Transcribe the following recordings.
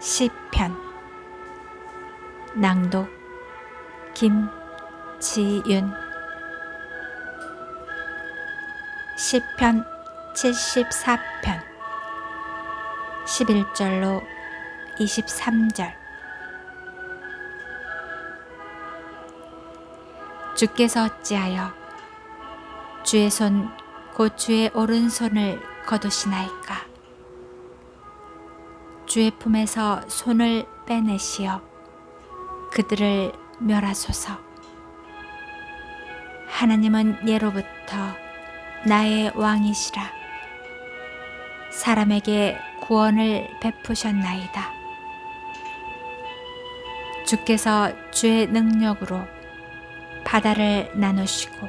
시편. 낭독 김지윤. 시편 74편. 11절로 23절. 주께서 어찌하여 주의 손 곧 주의 오른손을 거두시나이까 주의 품에서 손을 빼내시어 그들을 멸하소서. 하나님은 예로부터 나의 왕이시라. 사람에게 구원을 베푸셨나이다. 주께서 주의 능력으로 바다를 나누시고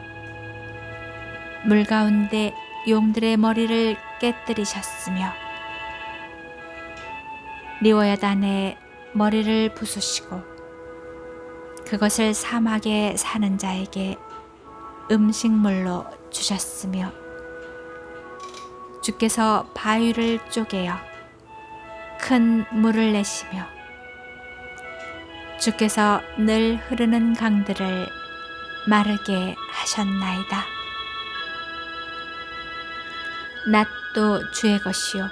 물 가운데 용들의 머리를 깨뜨리셨으며 리워야단의 머리를 부수시고 그것을 사막에 사는 자에게 음식물로 주셨으며 주께서 바위를 쪼개어 큰 물을 내시며 주께서 늘 흐르는 강들을 마르게 하셨나이다. 낮도 주의 것이요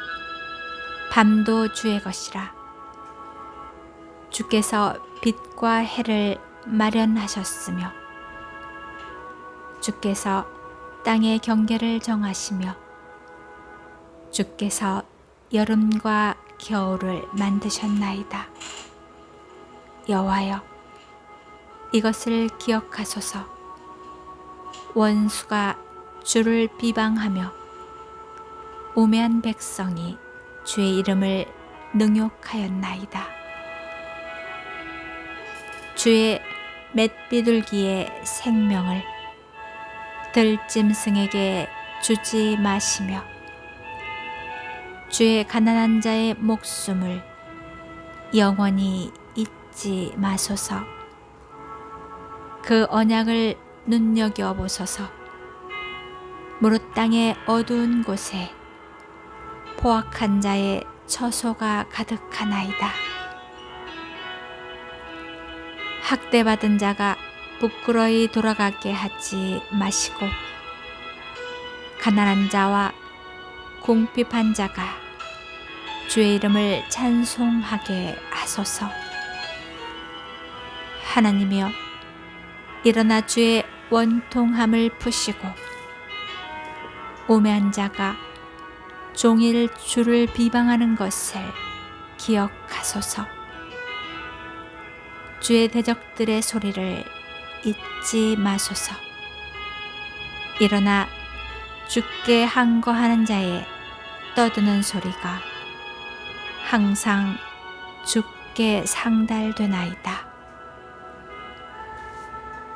밤도 주의 것이라. 주께서 빛과 해를 마련하셨으며 주께서 땅의 경계를 정하시며 주께서 여름과 겨울을 만드셨나이다. 여호와여 이것을 기억하소서. 원수가 주를 비방하며 우매한 백성이 주의 이름을 능욕하였나이다. 주의 맷비둘기의 생명을 들짐승에게 주지 마시며 주의 가난한 자의 목숨을 영원히 잊지 마소서. 그 언약을 눈여겨 보소서. 무릇 땅의 어두운 곳에 포악한 자의 처소가 가득하나이다. 학대받은 자가 부끄러이 돌아가게 하지 마시고 가난한 자와 궁핍한 자가 주의 이름을 찬송하게 하소서. 하나님이여 일어나 주의 원통함을 푸시고 오매한 자가 종일 주를 비방하는 것을 기억하소서. 주의 대적들의 소리를 잊지 마소서. 일어나 죽게 항거하는 자의 떠드는 소리가 항상 죽게 상달되나이다.